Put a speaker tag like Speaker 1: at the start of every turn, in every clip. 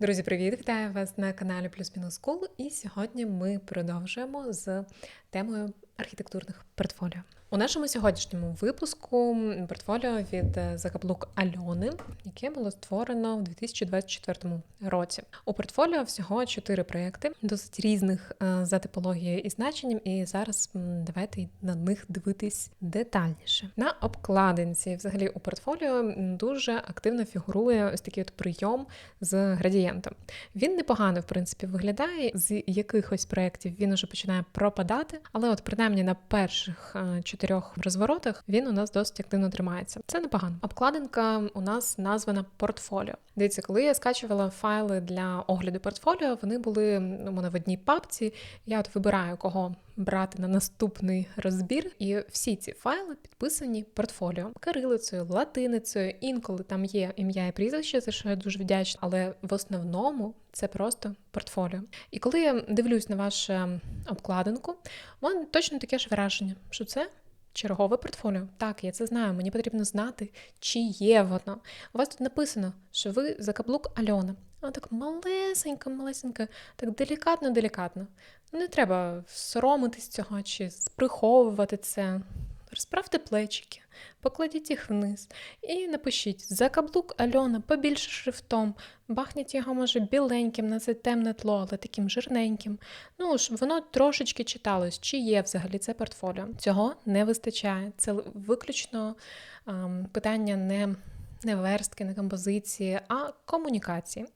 Speaker 1: Друзі, привіт! Вітаю вас на каналі Плюс Мінус Кул. І сьогодні ми продовжуємо з темою архітектурних портфоліо. У нашому сьогоднішньому випуску портфоліо від Закаблук Альони, яке було створено в 2024 році. У портфоліо всього чотири проекти, досить різних е, за типологією і значенням. І зараз давайте на них дивитись детальніше. На обкладинці, взагалі, у портфоліо дуже активно фігурує ось такий от прийом з градієнтом. Він непогано, в принципі, виглядає. З якихось проєктів він уже починає пропадати, але от принаймні на перших чотирьох чотирьох розворотах він у нас досить активно тримається. Це непогано. Обкладинка у нас названа портфоліо. Дивіться, коли я скачувала файли для огляду портфоліо, вони були у мене в одній папці. Я от вибираю кого брати на наступний розбір, і всі ці файли підписані портфоліо кирилицею, латиницею. Інколи там є ім'я і прізвище, за що я дуже вдячна, але в основному це просто портфоліо. І коли я дивлюсь на вашу обкладинку, у мене точно таке ж враження, що це Чергове портфоліо. Так, я це знаю. Мені потрібно знати, чи є воно. У вас тут написано, що ви за каблук Альона. Вона так малесенька, малесенька, так делікатно-делікатно. Не треба соромитись цього чи приховувати це. Розправте плечики, покладіть їх вниз і напишіть за каблук Альона побільше шрифтом, бахніть його, може, біленьким на це темне тло, але таким жирненьким. Ну, ж, воно трошечки читалось, чи є взагалі це портфоліо. Цього не вистачає. Це виключно ем, питання не не верстки, не композиції, а комунікації.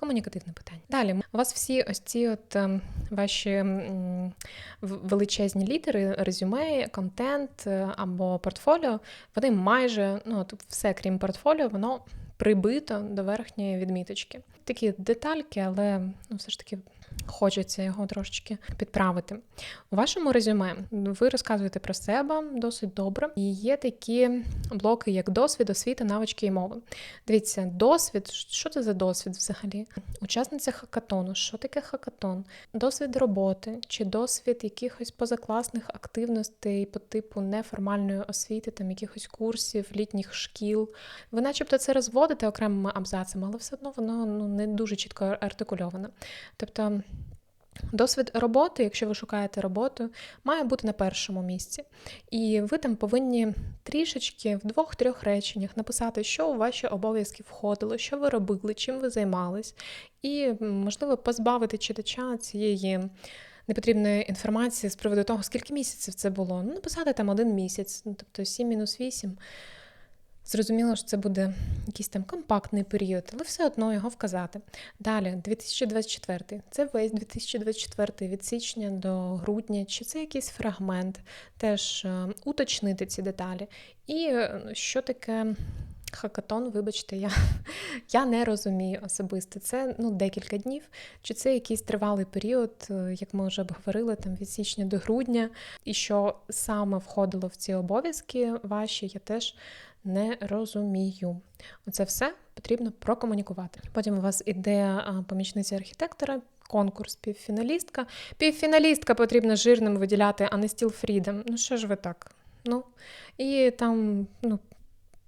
Speaker 1: Комунікативне питання. Далі у вас всі ось ці от ем, ваші величезні літери, резюме, контент е, або портфоліо, вони майже ну от все крім портфоліо, воно прибито до верхньої відміточки. Такі детальки, але ну, все ж таки хочеться його трошечки підправити. У вашому резюме ви розказуєте про себе досить добре, і є такі блоки, як досвід, освіта, навички і мови. Дивіться, досвід, що це за досвід взагалі? Учасниця хакатону, що таке хакатон? Досвід роботи чи досвід якихось позакласних активностей по типу неформальної освіти, там якихось курсів, літніх шкіл. Ви, начебто, це розводите окремими абзацами, але все одно воно ну не дуже чітко артикульоване. Тобто. Досвід роботи, якщо ви шукаєте роботу, має бути на першому місці. І ви там повинні трішечки в двох-трьох реченнях написати, що у ваші обов'язки входило, що ви робили, чим ви займались, і, можливо, позбавити читача цієї непотрібної інформації з приводу того, скільки місяців це було. Ну, написати там один місяць, ну, тобто 7-8. Зрозуміло, що це буде якийсь там компактний період, але все одно його вказати. Далі, 2024. Це весь 2024 від січня до грудня, чи це якийсь фрагмент, теж е, уточнити ці деталі. І е, що таке хакатон, вибачте, я я не розумію особисто. Це ну, декілька днів, чи це якийсь тривалий період, е, як ми вже обговорили, там від січня до грудня, і що саме входило в ці обов'язки ваші, я теж не розумію. Оце все потрібно прокомунікувати. Потім у вас іде помічниця архітектора. Конкурс, півфіналістка. Півфіналістка потрібно жирним виділяти, а не стіл Фрідом. Ну, що ж ви так? Ну, І там ну,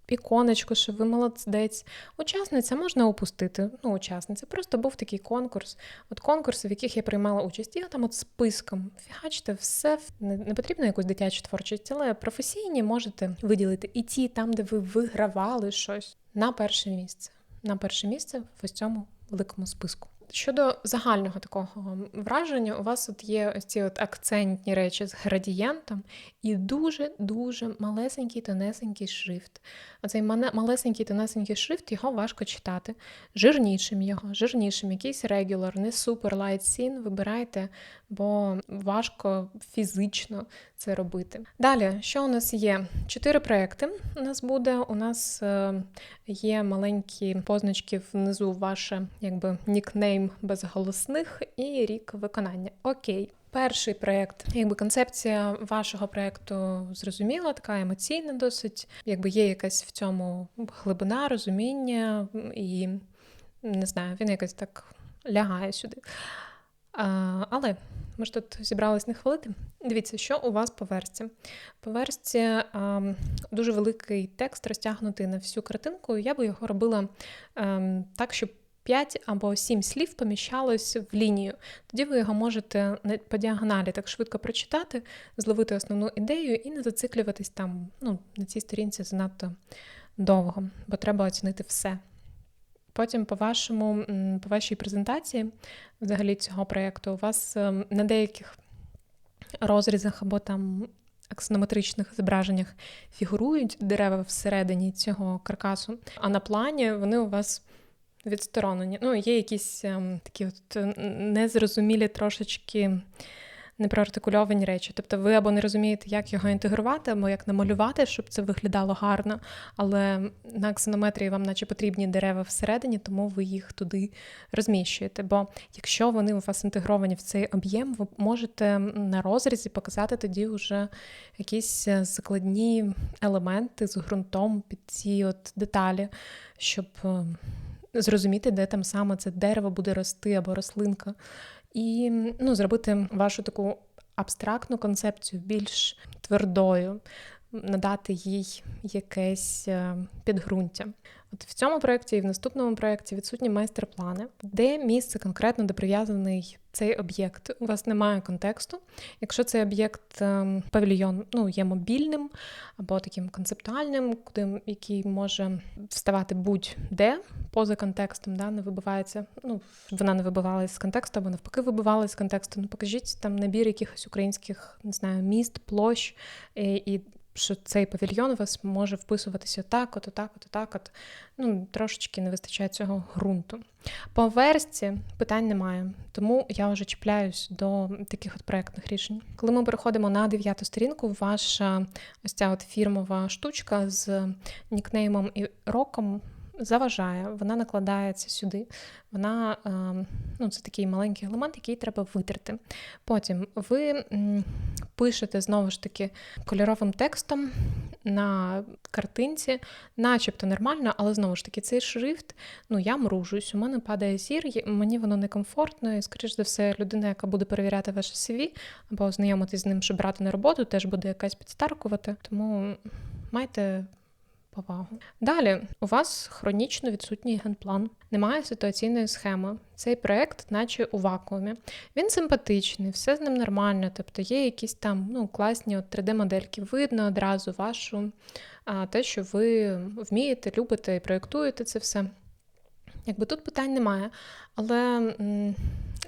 Speaker 1: іконочку, що ви молодець. Учасниця можна опустити. Ну, учасниця. Просто був такий конкурс. От конкурси, в яких я приймала участь. І там от списком. Фігачте, все не, не потрібно якусь дитячу творчість, але професійні можете виділити і ті, там, де ви вигравали щось, на перше місце. На перше місце в ось цьому великому списку. Щодо загального такого враження, у вас от є ось ці от акцентні речі з градієнтом і дуже-дуже малесенький тонесенький шрифт. Оцей малесенький тонесенький шрифт, його важко читати. Жирнішим його, жирнішим, якийсь регулар, не супер лайт сін, вибирайте, бо важко фізично це робити. Далі, що у нас є? Чотири проекти у нас буде. У нас е, є маленькі позначки внизу, ваше якби нікнейм безголосних і рік виконання. Окей. Перший проєкт, якби концепція вашого проєкту зрозуміла, така емоційна, досить, якби є якась в цьому глибина, розуміння, і не знаю, він якось так лягає сюди. А, Але ми ж тут зібрались не хвалити. Дивіться, що у вас по версті. По версті а, дуже великий текст розтягнутий на всю картинку. Я би його робила а, ем, так, щоб 5 або 7 слів поміщалось в лінію. Тоді ви його можете по діагоналі так швидко прочитати, зловити основну ідею і не зациклюватись там ну, на цій сторінці занадто довго, бо треба оцінити все. Потім, по вашому, по вашій презентації взагалі цього проєкту, у вас ем, на деяких розрізах або там аксонометричних зображеннях фігурують дерева всередині цього каркасу, а на плані вони у вас відсторонені. Ну, є якісь ем, такі от незрозумілі трошечки непроартикульовані речі. Тобто ви або не розумієте, як його інтегрувати, або як намалювати, щоб це виглядало гарно. Але на аксонометрії вам, наче потрібні дерева всередині, тому ви їх туди розміщуєте. Бо якщо вони у вас інтегровані в цей об'єм, ви можете на розрізі показати тоді вже якісь е, закладні елементи з ґрунтом під ці от деталі, щоб. Зрозуміти, де там саме це дерево буде рости або рослинка. І ну, зробити вашу таку абстрактну концепцію більш твердою, надати їй якесь е, підґрунтя. От в цьому проєкті і в наступному проєкті відсутні майстер-плани, де місце конкретно де прив'язаний цей об'єкт. У вас немає контексту. Якщо цей об'єкт ем, павільйон ну, є мобільним або таким концептуальним, куди який може вставати будь-де поза контекстом, да, не вибивається. Ну, вона не вибивалася з контексту, або навпаки вибивалася з контексту. Ну, покажіть там набір якихось українських не знаю, міст, площ і, і що цей павільйон у вас може вписуватися так, от, так, от, так, от. Ну, трошечки не вистачає цього ґрунту. По версті питань немає, тому я вже чіпляюсь до таких от проектних рішень. Коли ми переходимо на дев'яту сторінку, ваша ось ця от фірмова штучка з нікнеймом і роком заважає, вона накладається сюди. Вона ем, ну, це такий маленький елемент, який треба витерти. Потім ви пишете знову ж таки кольоровим текстом на картинці, начебто нормально, але знову ж таки, цей шрифт, ну я мружусь, у мене падає зір, мені воно некомфортно, і, скоріш за все, людина, яка буде перевіряти ваше CV або знайомитись з ним, щоб брати на роботу, теж буде якась підстаркувати. Тому майте повагу. Далі у вас хронічно відсутній генплан, немає ситуаційної схеми. Цей проект, наче у вакуумі. Він симпатичний, все з ним нормально. Тобто є якісь там ну, класні 3D-модельки. Видно одразу вашу а, те, що ви вмієте, любите і проєктуєте це все. Якби тут питань немає, але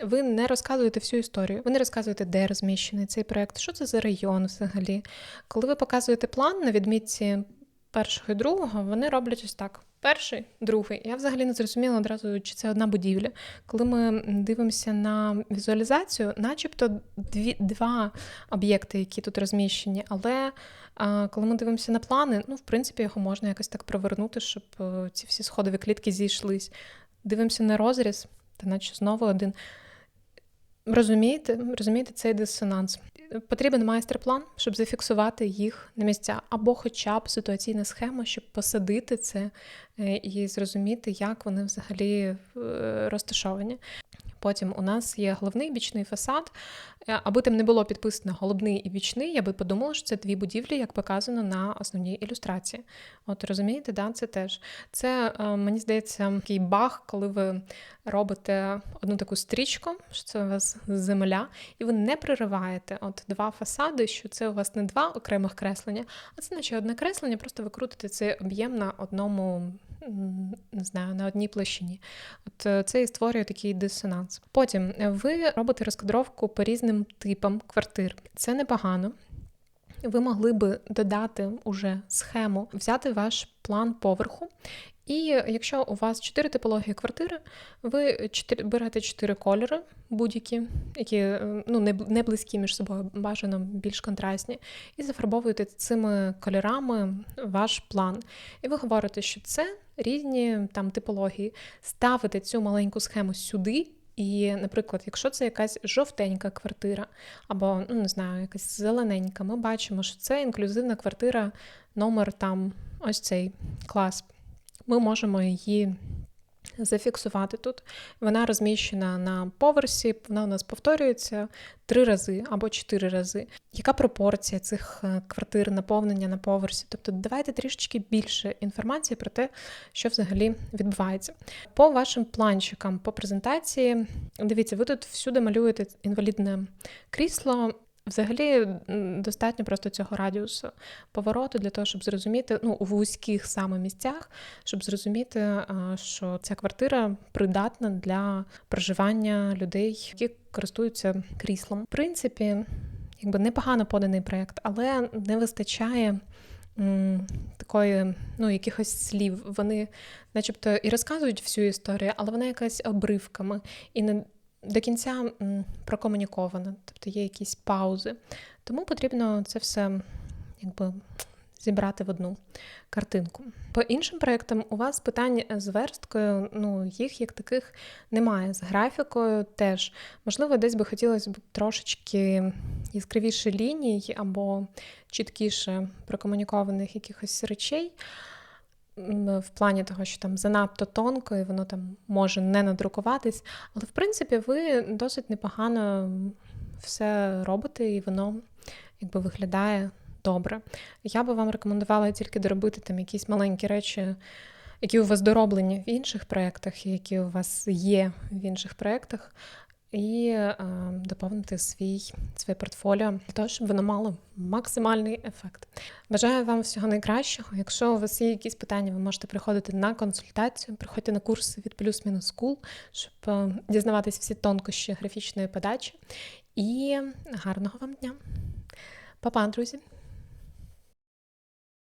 Speaker 1: ви не розказуєте всю історію, ви не розказуєте, де розміщений цей проект, що це за район взагалі. Коли ви показуєте план на відмітці першого і другого, вони роблять ось так. Перший, другий. Я взагалі не зрозуміла одразу, чи це одна будівля. Коли ми дивимося на візуалізацію, начебто дві, два об'єкти, які тут розміщені, але а, коли ми дивимося на плани, ну, в принципі, його можна якось так провернути, щоб е, ці всі сходові клітки зійшлись. Дивимося на розріз, та наче знову один. Розумієте, розумієте цей дисонанс. Потрібен майстер-план, щоб зафіксувати їх на місця, або хоча б ситуаційна схема, щоб посадити це е, і зрозуміти, як вони взагалі е, розташовані. Потім у нас є головний бічний фасад. Е, аби там не було підписано головний і бічний, я би подумала, що це дві будівлі, як показано на основній ілюстрації. От розумієте, да, це теж. Це, е, мені здається, такий баг, коли ви робите одну таку стрічку, що це у вас земля, і ви не пририваєте от два фасади, що це у вас не два окремих креслення, а це наче одне креслення, просто ви крутите цей об'єм на одному не знаю, на одній площині. От е, це і створює такий дисонанс. Потім е, ви робите розкадровку по різним типам квартир. Це непогано. Ви могли би додати уже схему, взяти ваш план поверху і якщо у вас чотири типології квартири, ви берете чотири кольори, будь-які, які е, ну, не близькі між собою, бажано більш контрастні, і зафарбовуєте цими кольорами ваш план. І ви говорите, що це різні там типології. Ставите цю маленьку схему сюди. І, наприклад, якщо це якась жовтенька квартира, або, ну не знаю, якась зелененька, ми бачимо, що це інклюзивна квартира, номер там ось цей клас ми можемо її зафіксувати тут. Вона розміщена на поверсі, вона у нас повторюється три рази або чотири рази. Яка пропорція цих е, квартир наповнення на поверсі? Тобто давайте трішечки більше інформації про те, що взагалі відбувається. По вашим планчикам, по презентації, дивіться, ви тут всюди малюєте інвалідне крісло. Взагалі достатньо просто цього радіусу повороту для того, щоб зрозуміти ну, у вузьких саме місцях, щоб зрозуміти, що ця квартира придатна для проживання людей, які користуються кріслом. В принципі, якби непогано поданий проєкт, але не вистачає. Такої, ну, якихось слів. Вони, начебто, і розказують всю історію, але вона якась обривками. І не до кінця прокомунікована, тобто є якісь паузи. Тому потрібно це все якби зібрати в одну картинку. По іншим проєктам у вас питань з версткою, ну їх як таких немає. З графікою теж. Можливо, десь би хотілося б трошечки яскравіше ліній або чіткіше прокомунікованих якихось речей в плані того, що там занадто тонко і воно там може не надрукуватись. Але в принципі ви досить непогано все робите, і воно якби виглядає добре. Я би вам рекомендувала тільки доробити там якісь маленькі речі. Які у вас дороблені в інших проєктах, які у вас є в інших проєктах, і е, доповнити свій своє портфоліо для того, щоб воно мало максимальний ефект. Бажаю вам всього найкращого. Якщо у вас є якісь питання, ви можете приходити на консультацію, приходьте на курси від плюс-мінус School, щоб е, дізнаватись всі тонкощі графічної подачі. І гарного вам дня! Па-па, друзі!